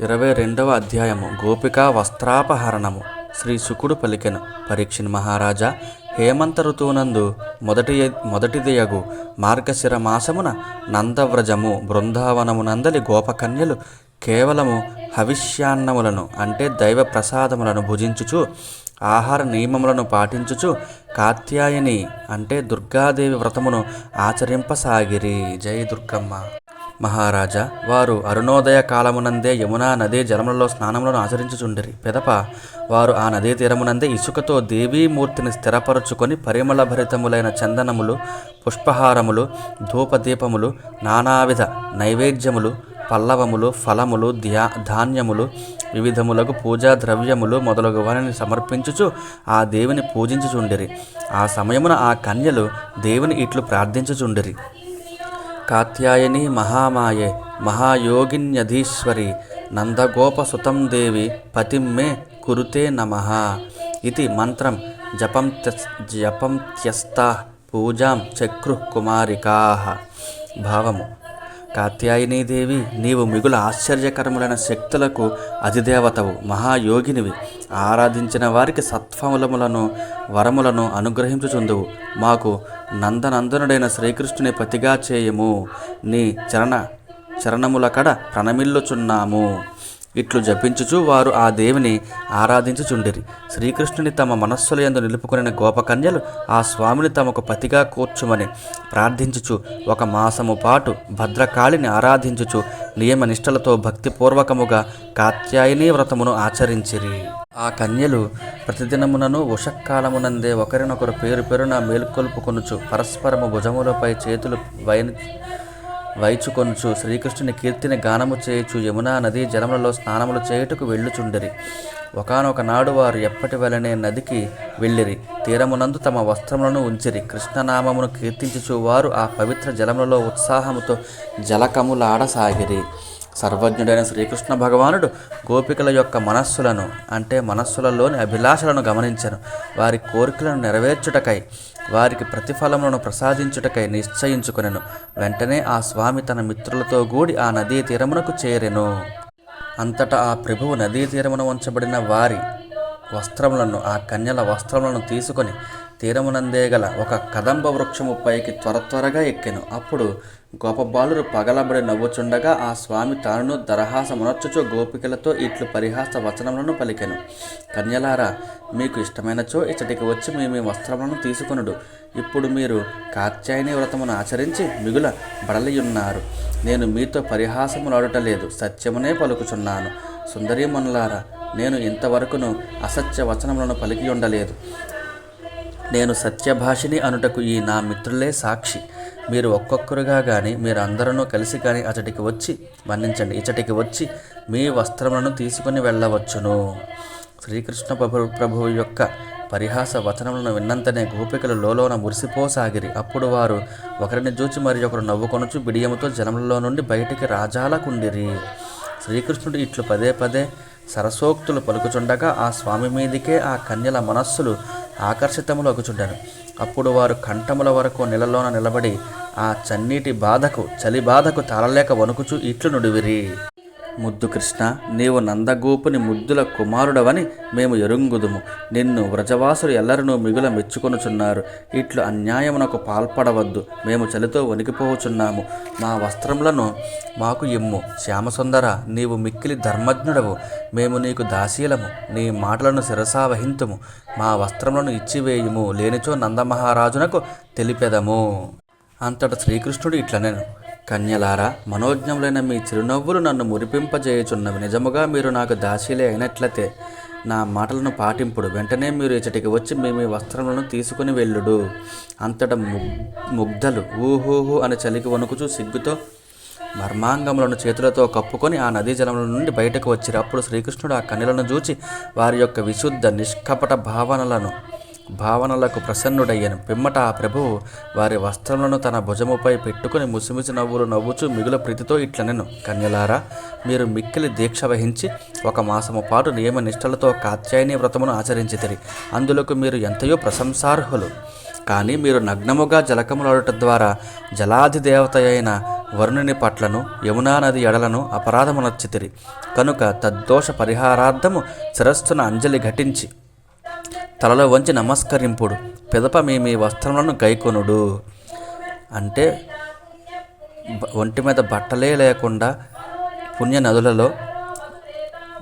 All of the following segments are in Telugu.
ఇరవై రెండవ అధ్యాయము. గోపికా వస్త్రాపహరణము. శ్రీ శుకుడు పలికెను. పరీక్షణ మహారాజా హేమంత ఋతువునందు మొదటి మొదటిదియగు మార్గశిర మాసమున నందవ్రజము బృందావనమునందలి గోపకన్యలు కేవలము హవిష్యాన్నములను అంటే దైవ ప్రసాదములను భుజించుచు ఆహార నియమములను పాటించుచు కాత్యాయని అంటే దుర్గాదేవి వ్రతమును ఆచరింపసాగిరి. జయ దుర్గమ్మ. మహారాజా వారు అరుణోదయ కాలమునందే యమునా నదీ జలములలో స్నానములను ఆచరించుచుండిరి. పెదప వారు ఆ నదీ తీరమునందే ఇసుకతో దేవీమూర్తిని స్థిరపరుచుకొని పరిమళ భరితములైన చందనములు పుష్పహారములు ధూపదీపములు నానావిధ నైవేద్యములు పల్లవములు ఫలములు ధ్యా ధాన్యములు వివిధములకు పూజా ద్రవ్యములు మొదలగు వారిని సమర్పించుచు ఆ దేవిని పూజించుచుండిరి. ఆ సమయమున ఆ కన్యలు దేవుని ఇట్లు ప్రార్థించుచుండిరి. కాత్యాయని మహామాయే మహాయోగిన్యధీశ్వరి నందగోపసుతం దేవి పతిం మే కురుతే నమ. ఇది మంత్రం. జపం జపం త్యస్తా పూజాం చక్రు కుమారికా. భావము. కాత్యాయనీదేవి నీవు మిగుల ఆశ్చర్యకరములైన శక్తులకు అధిదేవతవు మహాయోగినివి. ఆరాధించిన వారికి సత్ఫలములను వరములను అనుగ్రహించుచుందువు. మాకు నందనందనుడైన శ్రీకృష్ణుని పతిగా చేయము. నీ చరణ చరణముల కడ ప్రణమిల్లుచున్నాము. ఇట్లు జపించుచు వారు ఆ దేవిని ఆరాధించుచుండిరి. శ్రీకృష్ణుని తమ మనస్సుల యందు నిలుపుకొనిన గోపకన్యలు ఆ స్వామిని తమకు పతిగా కూర్చుమని ప్రార్థించుచు ఒక మాసము పాటు భద్రకాళిని ఆరాధించుచు నియమ నిష్టలతో భక్తిపూర్వకముగా కాత్యాయని వ్రతమును ఆచరించిరి. ఆ కన్యలు ప్రతిదినమునను ఉషక్కాలమునందే ఒకరినొకరు పేరు పేరున మేల్కొల్పుకొనుచు పరస్పరము భుజములపై చేతులు వై వైచుకొనుచు శ్రీకృష్ణుని కీర్తిని గానము చేయుచు యమునా నదీ జలములలో స్నానములు చేయుటకు వెళ్ళుచుండిరి. ఒకనొక నాడు వారు ఎప్పటి వలనే నదికి వెళ్ళిరి తీరమునందు తమ వస్త్రములను ఉంచిరి. కృష్ణనామమును కీర్తించుచు వారు ఆ పవిత్ర జలములలో ఉత్సాహముతో జలకములాడసాగిరి. సర్వజ్ఞుడైన శ్రీకృష్ణ భగవానుడు గోపికల యొక్క మనస్సులను అంటే మనస్సులలోని అభిలాషలను గమనించను. వారి కోరికలను నెరవేర్చుటకై వారికి ప్రతిఫలములను ప్రసాదించుటకై నిశ్చయించుకునెను. వెంటనే ఆ స్వామి తన మిత్రులతో కూడి ఆ నదీ తీరమునకు చేరెను. అంతటా ఆ ప్రభువు నదీ తీరమున ఉంచబడిన వారి వస్త్రములను ఆ కన్యల వస్త్రములను తీసుకొని తీరమునందే గల ఒక కదంబ వృక్షము పైకి త్వర త్వరగా ఎక్కెను. అప్పుడు గోపబాలురు పగలబడి నవ్వుచుండగా ఆ స్వామి తానును దరహాసమునర్చుచు గోపికలతో ఇట్లు పరిహాస వచనములను పలికెను. కన్యలారా మీకు ఇష్టమైనచో ఇచ్చటికి వచ్చి మీ మీ వస్త్రములను తీసుకొనుడు. ఇప్పుడు మీరు కాత్యాయని వ్రతమును ఆచరించి మిగుల బడలియున్నారు. నేను మీతో పరిహాసములాడటలేదు సత్యమునే పలుకుచున్నాను. సుందరీమణులారా నేను ఇంతవరకును అసత్య వచనములను పలికి ఉండలేదు నేను సత్యభాషిని అనుటకు ఈ నా మిత్రులే సాక్షి. మీరు ఒక్కొక్కరుగా కానీ మీరు అందరూ కలిసి కానీ అతడికి వచ్చి వర్ణించండి ఇచ్చటికి వచ్చి మీ వస్త్రములను తీసుకుని వెళ్ళవచ్చును. శ్రీకృష్ణ ప్రభు ప్రభువు యొక్క పరిహాస వచనములను విన్నంతనే గోపికలు లోలోన మురిసిపోసాగిరి. అప్పుడు వారు ఒకరిని చూచి మరి ఒకరు నవ్వుకొనుచు బిడియముతో జనములలో నుండి బయటికి రాజాలకుండిరి శ్రీకృష్ణుడు ఇట్లు పదే పదే సరసోక్తులు పలుకుచుండగా ఆ స్వామి మీదికే ఆ కన్యల మనస్సులు ఆకర్షితములగుచుండెను అప్పుడు వారు కంఠముల వరకు నెలలోన నిలబడి ఆ చన్నీటి బాధకు చలి బాధకు తాళలేక వణుకుచు ఇట్లు నుడివిరి. ముద్దు కృష్ణ నీవు నందగోపుని ముద్దుల కుమారుడవని మేము ఎరుంగుదుము. నిన్ను వ్రజవాసులు ఎల్లరనూ మిగుల మెచ్చుకొనుచున్నారు. ఇట్లు అన్యాయమునకు పాల్పడవద్దు. మేము చలితో వణికిపోవచున్నాము. మా వస్త్రములను మాకు ఇమ్ము. శ్యామసుందర నీవు మిక్కిలి ధర్మజ్ఞుడవు. మేము నీకు దాసీలము. నీ మాటలను శిరసా వహింతుము. మా వస్త్రములను ఇచ్చివేయుము. లేనిచో నందమహారాజునకు తెలిపెదము. అంతట శ్రీకృష్ణుడు ఇట్లనెను. కన్యలారా మనోజ్ఞములైన మీ చిరునవ్వులు నన్ను మురిపింపజేయుచున్నవి. నిజముగా మీరు నాకు దాసీలే అయినట్లయితే నా మాటలను పాటింపుడు. వెంటనే మీరు ఇచ్చటికి వచ్చి మీ మీ వస్త్రములను తీసుకుని వెళ్ళుడు. అంతట ముగ్ ముగ్ధలు ఊహూహు అని చలికి వణుకుచూ సిగ్గుతో మర్మాంగములను చేతులతో కప్పుకొని ఆ నదీ జలముల నుండి బయటకు వచ్చినప్పుడు శ్రీకృష్ణుడు ఆ కన్యలను చూచి వారి యొక్క విశుద్ధ నిష్కపట భావనలను భావనలకు ప్రసన్నుడయ్యను. పిమ్మట ఆ ప్రభువు వారి వస్త్రములను తన భుజముపై పెట్టుకుని ముసిముసి నవ్వులు నవ్వుచు మిగుల ప్రీతితో ఇట్లనెను. కన్యలారా మీరు మిక్కిలి దీక్ష వహించి ఒక మాసము పాటు నియమ నిష్టలతో కాత్యాయని వ్రతమును ఆచరించితిరి. అందులోకి మీరు ఎంతయో ప్రశంసార్హులు. కానీ మీరు నగ్నముగా జలకములాడుట ద్వారా జలాధిదేవత అయిన వరుణుని పట్లను యమునా నది ఎడలను అపరాధమునర్చితిరి కనుక తద్దోష పరిహారార్థము శిరస్సున అంజలి ఘటించి తలలో వంచి నమస్కరింపుడు. పిదప మీ మీ వస్త్రములను గైకొనుడు. అంటే ఒంటి మీద బట్టలే లేకుండా పుణ్య నదులలో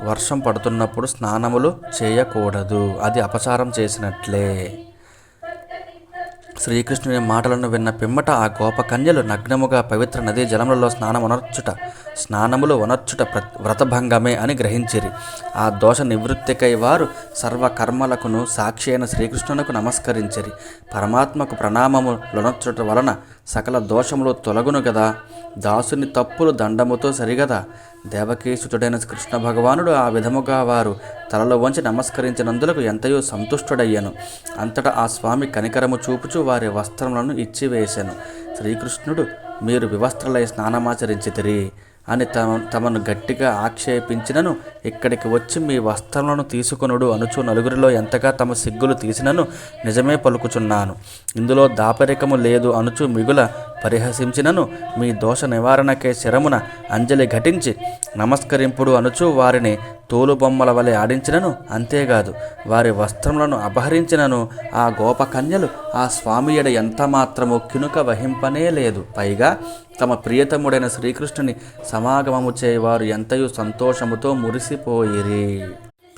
వర్షం పడుతున్నప్పుడు స్నానములు చేయకూడదు. అది అపచారం చేసినట్లే. శ్రీకృష్ణుని మాటలను విన్న పిమ్మట ఆ గోపకన్యలు నగ్నముగా పవిత్ర నదీ జలములలో స్నానమునర్చుట స్నానములు వనర్చుట ప్ర వ్రతభంగమే అని గ్రహించిరి. ఆ దోష నివృత్తికై వారు సర్వకర్మలకును సాక్షి అయిన శ్రీకృష్ణునకు నమస్కరించిరి. పరమాత్మకు ప్రణామము లొనర్చుట వలన సకల దోషములు తొలగును గదా దాసుని తప్పులు దండముతో సరిగదా. దేవకీసుతుడైన కృష్ణ భగవానుడు ఆ విధముగా వారు తలలో వంచి నమస్కరించినందులకు ఎంతయో సంతుష్టుడయ్యాను. అంతటా ఆ స్వామి కనికరము చూపుచు వారి వస్త్రములను ఇచ్చివేశాను శ్రీకృష్ణుడు మీరు వివస్త్రలై స్నానమాచరించితిరి అని తమ తమను గట్టిగా ఆక్షేపించినను. ఇక్కడికి వచ్చి మీ వస్త్రములను తీసుకొనుడు అనుచు నలుగురిలో ఎంతగా తమ సిగ్గులు తీసినను నిజమే పలుకుచున్నాను. ఇందులో దాపరికము లేదు అనుచు మిగుల పరిహసించినను. మీ దోష నివారణకే శరమున అంజలి ఘటించి నమస్కరింపుడు అనుచు వారిని తోలుబొమ్మల వలె ఆడించినను. అంతేకాదు వారి వస్త్రములను అపహరించినను. ఆ గోపకన్యలు ఆ స్వామి ఎడ ఎంత మాత్రము కినుక వహింపనే లేదు. పైగా తమ ప్రియతముడైన శ్రీకృష్ణుని సమాగమము చేయవారు ఎంతయు సంతోషముతో మురిసిపోయిరి.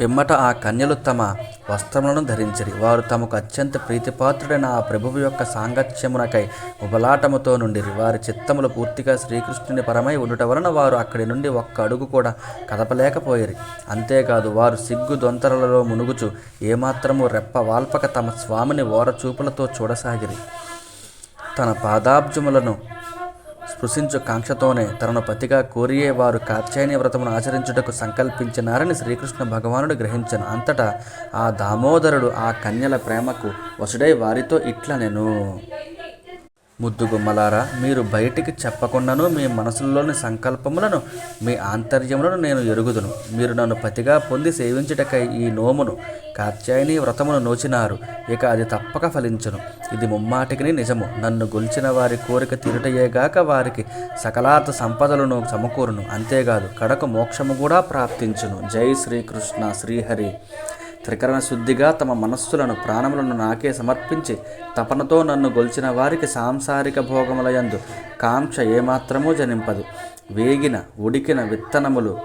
పిమ్మట ఆ కన్యలు తమ వస్త్రములను ధరించిరి. వారు తమకు అత్యంత ప్రీతిపాత్రుడైన ఆ ప్రభువు యొక్క సాంగత్యమునకై ఉబలాటముతో నుండిరి. వారి చిత్తములు పూర్తిగా శ్రీకృష్ణుని పరమై ఉండుట వలన వారు అక్కడి నుండి ఒక్క అడుగు కూడా కదపలేకపోయిరి. అంతేకాదు వారు సిగ్గు దొంతరలలో మునుగుచు ఏమాత్రము రెప్ప వాల్పక తమ స్వామిని ఓరచూపులతో చూడసాగిరి. తన పాదాబ్జములను స్పృశించు కాంక్షతోనే తనను పతిగా కోరియే వారు కాత్యాయని వ్రతమును ఆచరించుటకు సంకల్పించినారని శ్రీకృష్ణ భగవానుడు గ్రహించను. అంతటా ఆ దామోదరుడు ఆ కన్యల ప్రేమకు వసుడై వారితో ఇట్ల నేను ముద్దుగుమ్మలారా మీరు బయటికి చెప్పకుండాను మీ మనసుల్లోని సంకల్పములను మీ ఆంతర్యములను నేను ఎరుగుదును. మీరు నన్ను పతిగా పొంది సేవించుటకై ఈ నోమును కాత్యాయని వ్రతమును నోచినారు. ఇక అది తప్పక ఫలించును. ఇది ముమ్మాటికిని నిజము. నన్ను గొల్చిన వారి కోరిక తీరుటయేగాక వారికి సకలార్థ సంపదలను సమకూరును. అంతేకాదు కడకు మోక్షము కూడా ప్రాప్తించును. జై శ్రీకృష్ణ శ్రీహరి. త్రికరణ శుద్ధిగా తమ మనస్సులను ప్రాణములను నాకే సమర్పించి తపనతో నన్ను గొలిచిన వారికి సాంసారిక భోగములయందు కాంక్ష ఏమాత్రమూ జనింపదు. వేగిన ఉడికిన విత్తనములు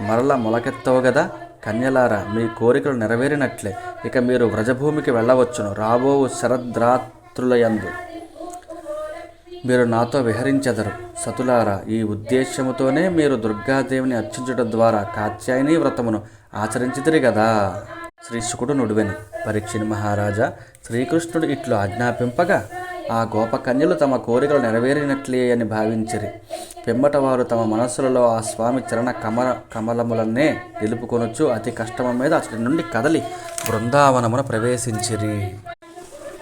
మరల మొలకెత్తవు గదా? కన్యలారా మీ కోరికలు నెరవేరినట్లే. ఇక మీరు వ్రజభూమికి వెళ్ళవచ్చును. రాబోవు శరద్రాత్రులయందు. మీరు నాతో విహరించెదరు. సతులారా ఈ ఉద్దేశ్యముతోనే మీరు దుర్గాదేవిని అర్చించడం ద్వారా కాత్యాయని వ్రతమును ఆచరించితిరి కదా శ్రీ శుకుడు నుడివెను. పరీక్షిని మహారాజా శ్రీకృష్ణుడు ఇట్లు ఆజ్ఞాపింపగా ఆ గోపకన్యలు తమ కోరికలు నెరవేరినట్లే అని భావించిరి. పిమ్మట వారు తమ మనస్సులలో ఆ స్వామి చరణ కమల కమలములన్నే నిలుపుకొనొచ్చు అతి కష్టము మీద అతడి నుండి కదలి బృందావనమున ప్రవేశించిరి.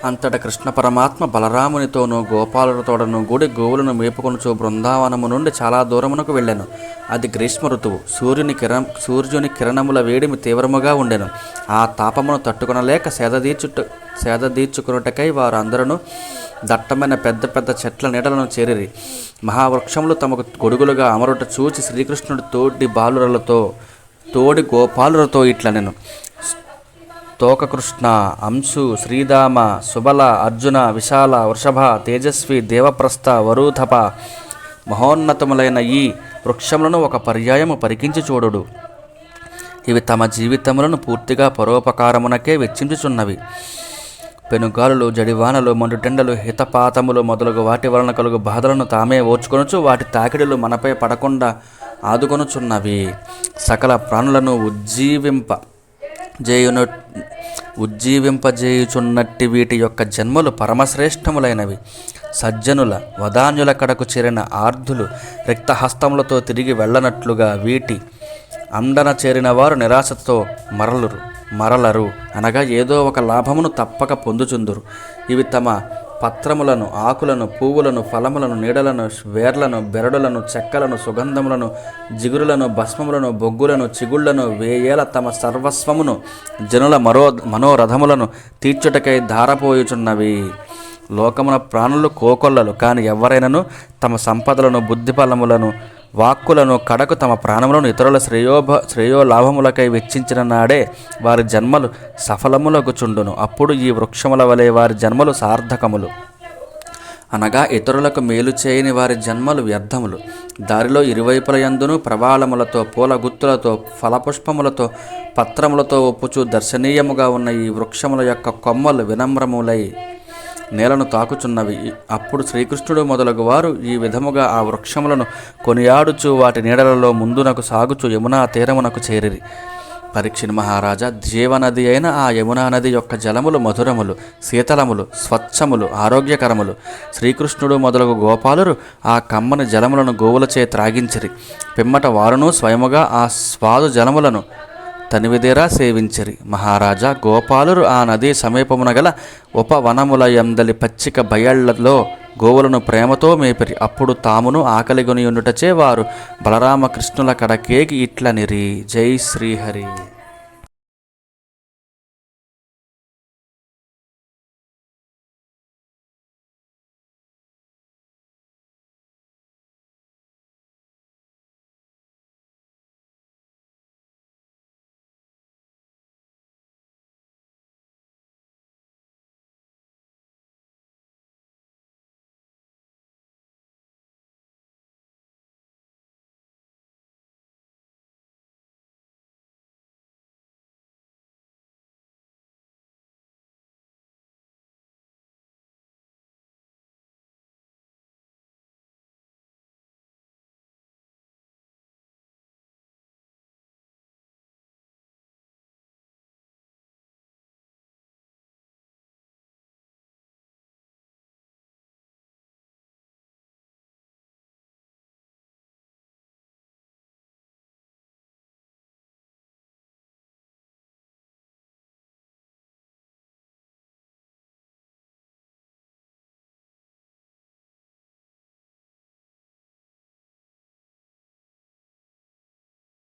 అంతట కృష్ణ పరమాత్మ బలరామునితోనూ గోపాలులతోడను గుడి గోవులను మేపుకొనుచు బృందావనము నుండి చాలా దూరమునకు వెళ్ళాను. అది గ్రీష్మ ఋతువు. సూర్యుని కిరణ్ సూర్యుని కిరణముల వేడిమి తీవ్రముగా ఉండెను. ఆ తాపమును తట్టుకొనలేక సేదదీర్చుట సేదదీర్చుకున్నటకై వారు అందరూ దట్టమైన పెద్ద పెద్ద చెట్ల నీడలను చేరిరి. మహావృక్షములు తమకు గొడుగులుగా అమరుట చూచి శ్రీకృష్ణుడి తోడి బాలురలతో తోడి గోపాలులతో ఇట్ల నేను తోకకృష్ణ అంశు శ్రీదామ సుబల అర్జున విశాల వృషభ తేజస్వి దేవప్రస్థ వరూథప మహోన్నతములైన ఈ వృక్షములను ఒక పర్యాయము పరికించి చూడుడు. ఇవి తమ జీవితములను పూర్తిగా పరోపకారమునకే వెచ్చించుచున్నవి. పెనుగాలులు జడివానలు మండుటెండలు హితపాతములు మొదలగు వాటి వలన కలుగు బాధలను తామే ఓర్చుకొనుచు వాటి తాకిడులు మనపై పడకుండా ఆదుకొనుచున్నవి. సకల ప్రాణులను ఉజ్జీవింప జేయును ఉజ్జీవింపజేయుచున్నట్టి వీటి యొక్క జన్మలు పరమశ్రేష్టములైనవి. సజ్జనుల వదాన్యుల కడకు చేరిన ఆర్ధులు రిక్తహస్తములతో తిరిగి వెళ్ళనట్లుగా వీటి అండన చేరిన వారు నిరాశతో మరలురు మరలరు అనగా ఏదో ఒక లాభమును తప్పక పొందుచుందురు. ఇవి తమ పత్రములను ఆకులను పువ్వులను ఫలములను నీడలను వేర్లను బెరడులను చెక్కలను సుగంధములను జిగురులను భస్మములను బొగ్గులను చిగుళ్ళను వేయేల తమ సర్వస్వమును జనుల మరో మనోరథములను తీర్చుటకై ధారపోయుచున్నవి. లోకమున ప్రాణులు కోకొల్లలు కాని ఎవరైనను తమ సంపదలను బుద్ధిఫలములను వాక్కులను కడకు తమ ప్రాణములను ఇతరుల శ్రేయోభ శ్రేయోలాభములకై వెచ్చించిన నాడే వారి జన్మలు సఫలములగుచుండును. అప్పుడు ఈ వృక్షముల వలె వారి జన్మలు సార్థకములు. అనగా ఇతరులకు మేలు చేయని వారి జన్మలు వ్యర్థములు. దారిలో ఇరువైపుల యందును ప్రవాళములతో పూల గుత్తులతో ఫలపుష్పములతో పత్రములతో ఒప్పుచూ దర్శనీయముగా ఉన్న ఈ వృక్షముల యొక్క కొమ్మలు వినమ్రములై నేలను తాకుచున్నవి. అప్పుడు శ్రీకృష్ణుడు మొదలగు వారు ఈ విధముగా ఆ వృక్షములను కొనియాడుచు వాటి నీడలలో ముందునకు సాగుచు యమునా తీరమునకు చేరిరి. పరీక్షిణ్ మహారాజా జీవనది అయిన ఆ యమునా నది యొక్క జలములు మధురములు శీతలములు స్వచ్ఛములు ఆరోగ్యకరములు. శ్రీకృష్ణుడు మొదలగు గోపాలురు ఆ కమ్మని జలములను గోవులచే త్రాగించిరి. పిమ్మట వారును స్వయముగా ఆ స్వాదు జలములను తనివిదేరా సేవించిరి. మహారాజా గోపాలురు ఆ నదీ సమీపమున గల ఉపవనముల ఎందలి పచ్చిక బయళ్ళలో గోవులను ప్రేమతో మేపిరి. అప్పుడు తామును ఆకలిగొని ఉండుటచే వారు బలరామకృష్ణుల కడకేకి ఇట్లనిరి. జై శ్రీహరి.